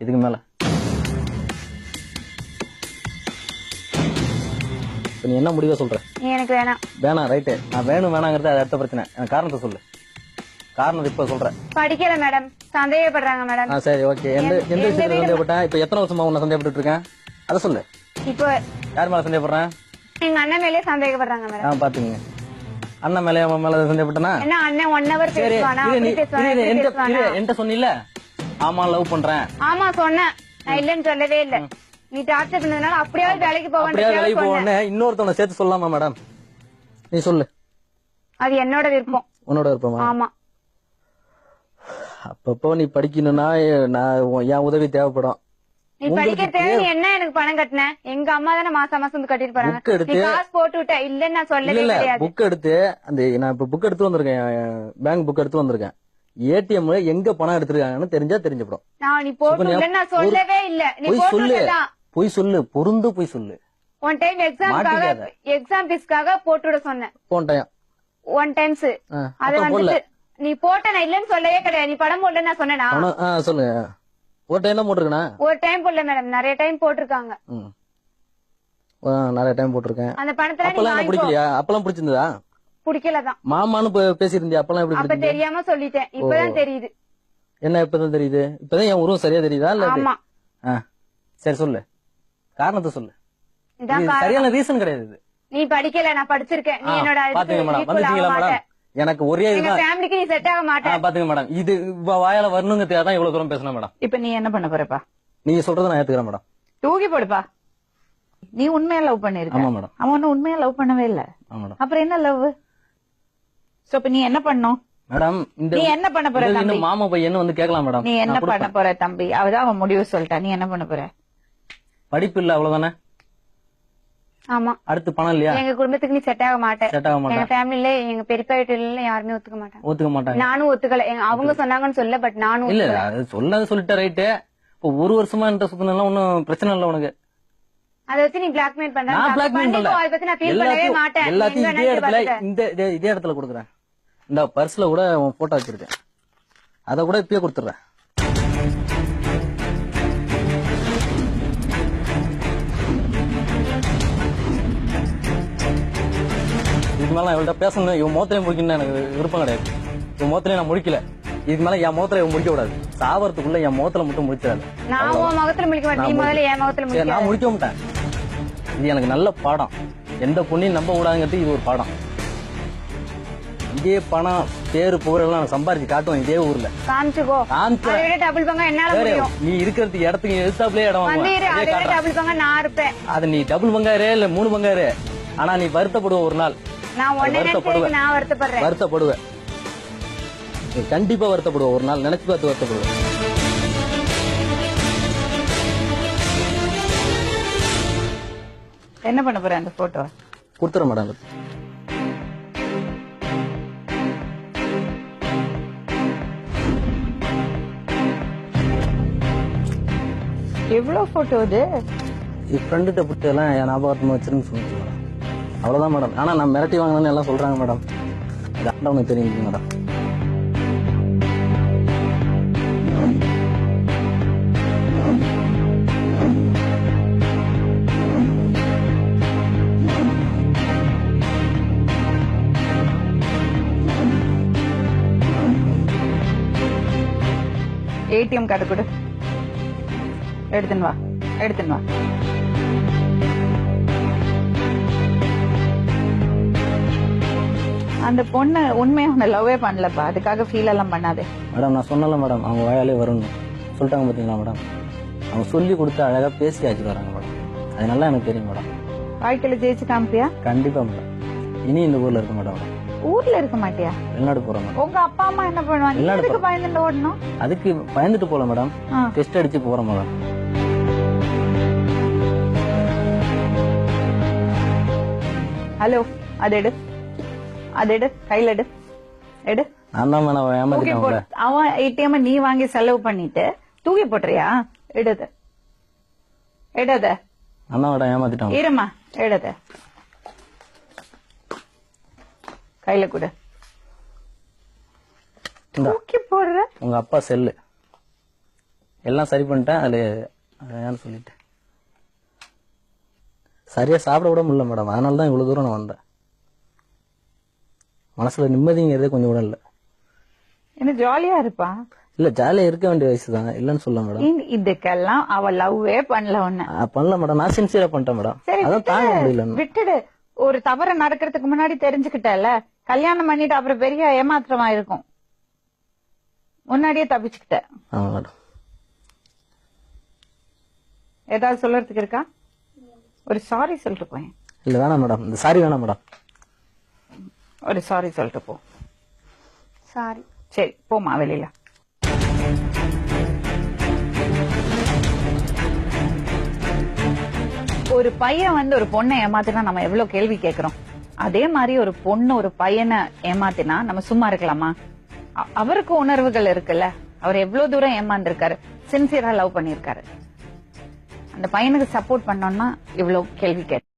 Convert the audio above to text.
இதுக்கு மேல. இப்ப நீ என்ன முடிவா சொல்ற? நீ எனக்கு வேணாம் வேணாம் ரைட்டு நான் வேணும் வேணாங்கிறது அது அடுத்த பிரச்சனை. எனக்கு காரணத்தை சொல்லு. காரணத்தை இப்ப சொல்றேன் படிக்கல மேடம் சந்தேகப்படுறாங்க மேடம் ஆ சரி ஓகே எந்த எந்த- விஷயத்துல சந்தேகப்பட்டேன் இப்ப எத்தனை வருஷமா உன்னை சந்தேகப்பட்டு இருக்கேன்? அதை சொல்லு. இப்போ யார் மேல சந்தேகப்படுறேன்? எங்க அண்ணன் மேலயே சந்தேகப்படுறாங்க மேடம் ஆ பாத்துங்க அண்ணன் மேல மேல சந்தேகப்பட்டனா? என்ன அண்ணன் ஒன் ஹவர் சரி பேசுவானா? பேசுவானா? என்கிட்ட சொன்னில ஆமா லவ் பண்றேன். ஆமா சொன்னேன். நான் இல்லன்னு சொல்லவே இல்ல. நீ டார்ச்சர் பண்ணதுனால அப்படியே வேலைக்கு அப்படியே வேலைக்கு சொன்னேன். போவோன்னு இன்னொருத்தவனை சேர்த்து சொல்லலாமா மேடம் நீ சொல்லு. அது என்னோட விருப்பம். உன்னோட இருப்பமா ஆமா. அப்பப்போ நீ படிக்கணும்னா நான் உன் என் உதவி தேவைப்படும். நீ உங்களுக்கு படிக்க தேவை என்ன எனக்கு பணம் கட்டின? எங்க அம்மா தானே மாசம் மாசம் வந்து கட்டிட்டு போறாங்க. Book எடுத்து- நீ காசு போட்டு விட்ட இல்லன்னு நான் இல்ல சொல்லவே இல்ல கிடையாது. புக் எடுத்து அந்த நான் இப்ப புக் எடுத்து வந்திருக்கேன் பேங்க் புக் எடுத்து வந்திருக்கேன். ஏடிஎம் எங்க பணம் எடுத்திருக்காங்கன்னு தெரிஞ்சா தெரிஞ்சுப்படும். பொய் சொல்லு. பொய் சொல்லு. பொருந்து பொய் சொல்லு. ஒன் டைம் எக்ஸாம்காக மாட்டிக்காத. எக்ஸாம் ஃபீஸ்க்காக போட்டு விட சொன்னேன். போன டைம். ஒன் டைம்ஸ் அது வந்துட்டு நீ போட்ட நான் இல்லன்னு சொல்லவே கிடையாது. நீ படம் போடல நான் சொன்னேனா? சொல்லு. ஒரு டைம் தான் போட்டிருக்கேனா? ஒரு டைம் போடல மேடம் நிறைய டைம் போட்டிருக்காங்க. நிறைய டைம் போட்டிருக்கேன். அந்த பணத்துல நீ வாங்கிக்கோ. அப்பெல்லாம் பிடிச்சிருந்ததா? பிடிக்கலதான். மாமான்னு பேசியிருந்தியா? அப்பெல்லாம் எப்படி அப்ப தெரியாம சொல்லிட்டேன். இப்பதான் தெரியுது. என்ன இப்பதான் தெரியுது? இப்பதான் என் உருவம் சரியா தெரியுதா இல்ல சரி சொல்லு. காரணத்தை சொல்லு. இது. சரியான ரீசன் கிடையாது இது. நீ படிக்கல நான் படிச்சிருக்கேன். நீ என்னோட பாத்துங்க மேடம் வந்துட்டீங்களா. மேடம் எனக்கு ஒரே இதுதான். ஃபேமிலிக்கு நீ செட் ஆக மாட்ட பாத்துங்க மேடம் இது வாயால வரணுங்கிறதுக்காக தான் இவ்வளவு தூரம் பேசணும் மேடம் இப்ப நீ என்ன பண்ண போறப்பா? நீங்க சொல்றதை நான் ஏத்துக்கிறேன் மேடம் தூக்கி போடுப்பா. நீ உண்மையா லவ் பண்ணிருக்க? ஆமா மேடம் அவன் உண்மையா லவ் பண்ணவே இல்ல. அப்புறம் என்ன லவ் சோ இப்ப நீ என்ன பண்ணும் மேடம் இந்த நீ என்ன பண்ண போற தம்பி? மாமா பையன் வந்து கேட்கலாம் மேடம். நீ என்ன பண்ண. போற தம்பி? அவதான் அவன் முடிவு சொல்லிட்டா. நீ என்ன பண்ண போற? படிப்பு இல்ல அவ்வளவுதானே? ஆமா. அடுத்து பணம் இல்லையா? எங்க குடும்பத்துக்கு நீ செட் ஆக மாட்ட. செட் ஆக எங்க மாட்டேன் ஃபேமிலில எங்க பெரியப்பா வீட்டுல யாருமே ஒத்துக்க மாட்டாங்க. ஒத்துக்க மாட்டாங்க. நானும் ஒத்துக்கல. அவங்க சொன்னாங்கன்னு சொல்ல பட் நானும் இல்ல. அது சொல்லாத சொல்லிட்ட ரைட்டு இப்போ ஒரு வருஷமா என்கிட்ட சுத்தினா ஒன்னும் பிரச்சனை இல்ல உனக்கு. அதை வச்சு நீ பிளாக்மெயில் பண்ற. நான் பிளாக்மெயில் பண்ணல. அதை பத்தி நான் ஃபீல் பண்ணவே மாட்டேன். எல்லாத்தையும் இதே இடத்துல. இந்த இதே- இதே இடத்துல கொடுக்குறேன். இந்த பர்ஸ்ல கூட உன் போட்டோ வச்சிருக்கேன். அத கூட இப்பயே கொடுத்துறேன் இதுக்கு மேல இவள்கிட்ட பேசணும் இவன் மோத்திரையும் முடிக்கணும்னு எனக்கு விருப்பம் கிடையாது. இவன் மோத்திரையும் நான் முடிக்கல இதுக்கு மேல என் முகத்துல இவன் முடிக்க கூடாது. சாவறதுக்குள்ள என் முகத்துல மட்டும் முடிச்சிடாது நான் உன் முகத்துல முடிக்க மாட்டேன். நீ நான் முதல்ல என் முகத்துல சரி நான் முடிக்க முடிக்க மாட்டேன். இது எனக்கு நல்ல பாடம். எந்த பொண்ணையும் நம்ப கூடாதுங்கிறது இது ஒரு பாடம். இதே பணம் பேரு புகழெல்லாம் நான் சம்பாரிச்சு காட்டுவேன் இதே ஊர்ல. காமிச்சுக்கோ. காமிச்சுறேன். அதை விட டபுள் பங்கா என்னால வேற, முடியும். நீ இருக்கிறதுக்கு இடத்துக்கு எதிர்த்தாப்புலயே இடம் வாங்குவேன் அதே அதை விட காட்டுறேன். டபுள் பங்கா நான் இருப்பேன். அது நீ டபுள் பங்காரு இல்ல மூணு பங்காரு? ஆனா நீ வருத்தப்படுவ ஒரு நாள். நான் வருத்தப்படுவேன். நான் வருத்தப்படுறேன். நீ கண்டிப்பா வருத்தப்படுவ. ஒரு நாள் நினைச்சு பார்த்து வருத்தப்படுவ. என்ன பண்ண போற அந்த போட்டோ கொடுத்துறேன் மேடம் எவ்வளவு போட்டோ இது? என் ஃப்ரெண்டுகிட்ட பிடிச்சதெல்லாம் என் ஞாபகத்தமா வச்சிருந்து சொல்லிட்டு மேடம் அவ்வளவுதான் மேடம் ஆனா நான் மிரட்டி வாங்கினேன்னு எல்லாம் சொல்றாங்க மேடம் இது ஆண்டவனுக்கு தெரியும் மேடம் ஏடிஎம் கார்டு கொடு. எடுத்துன்னு வா எடுத்துன்னு வா. அந்த பொண்ணு உண்மையா உன்னை லவ்வே பண்ணலப்பா. அதுக்காக ஃபீல் எல்லாம் பண்ணாதே. மேடம் நான் சொன்னல மேடம் அவங்க வாயாலே வரணும் சொல்லிட்டாங்க பாத்தீங்களா மேடம் அவங்க சொல்லி கொடுத்து அழகா பேசி ஆச்சு வராங்க மேடம் அது நல்லா எனக்கு தெரியும் மேடம் வாழ்க்கையில ஜெயிச்சு காமிப்பியா? கண்டிப்பா மேடம் இனி இந்த ஊர்ல இருக்க மாட்டேன் மேடம் ஊர்ல இருக்க மாட்டியா? வெளிநாடு போறேன் மேடம் உங்க அப்பா அம்மா என்ன பண்ணுவாங்க? எதுக்கு பயந்துட்டு ஓடணும்? அதுக்கு பயந்துட்டு போல மேடம். டெஸ்ட் அடிச்சு போறேன் மேடம் ஹலோ அது எடு அது எடு கையில எடு எடு அவன் ஏடிஎம் நீ வாங்கி செலவு பண்ணிட்டு தூக்கி போட்டுறியா எடுது எடுத மேடம் ஏமாத்திட்டேன் இருமா எடுத கையில கொடு தூக்கி போடுற உங்க அப்பா செல்லு எல்லாம் சரி பண்ணிட்டேன் அதுல சொல்லிட்டேன் சரியா சாப்பிட கூட முடியல மேடம். அதனால தான் இவ்வளவு தூரம் நான் வந்தேன். மனசுல நிம்மதிங்கிறதே கொஞ்சம் கூட இல்லை. என்ன ஜாலியா இருப்பா? இல்ல ஜாலியா இருக்க வேண்டிய வயசு தான். இல்லைன்னு சொல்ல மேடம். இதுக்கெல்லாம் அவ லவ்வே பண்ணல ஒண்ணு பண்ணல மேடம். நான் சின்சியரா பண்ணிட்டேன் மேடம். அதான் தாங்க. முடியல விட்டுடு. ஒரு தவறு நடக்கிறதுக்கு முன்னாடி தெரிஞ்சுக்கிட்டல கல்யாணம் பண்ணிட்டு அப்புறம் பெரிய ஏமாற்றமா இருக்கும். முன்னாடியே தப்பிச்சுக்கிட்ட ஆமா மேடம். ஏதாவது சொல்றதுக்கு இருக்கா? ஒரு சாரி சொல்லிட்டு போயேன். இல்ல வேணாம் மேடம். இந்த சாரி வேணாம் மேடம். ஒரு சாரி சொல்லிட்டு போ. சாரி சரி போமா வெளியில. ஒரு பையன் வந்து ஒரு பொண்ணை ஏமாத்தினா நம்ம எவ்வளவு கேள்வி கேக்குறோம். அதே மாதிரி ஒரு பொண்ணு ஒரு பையனை ஏமாத்தினா நம்ம சும்மா இருக்கலாமா? அவருக்கு உணர்வுகள் இருக்குல்ல. அவர் எவ்வளவு தூரம் ஏமாந்திருக்காரு. சின்சியரா லவ் பண்ணிருக்காரு அந்த பையனுக்கு சப்போர்ட் பண்ணோம்னா இவ்வளவு கேள்வி கேட்டேன்.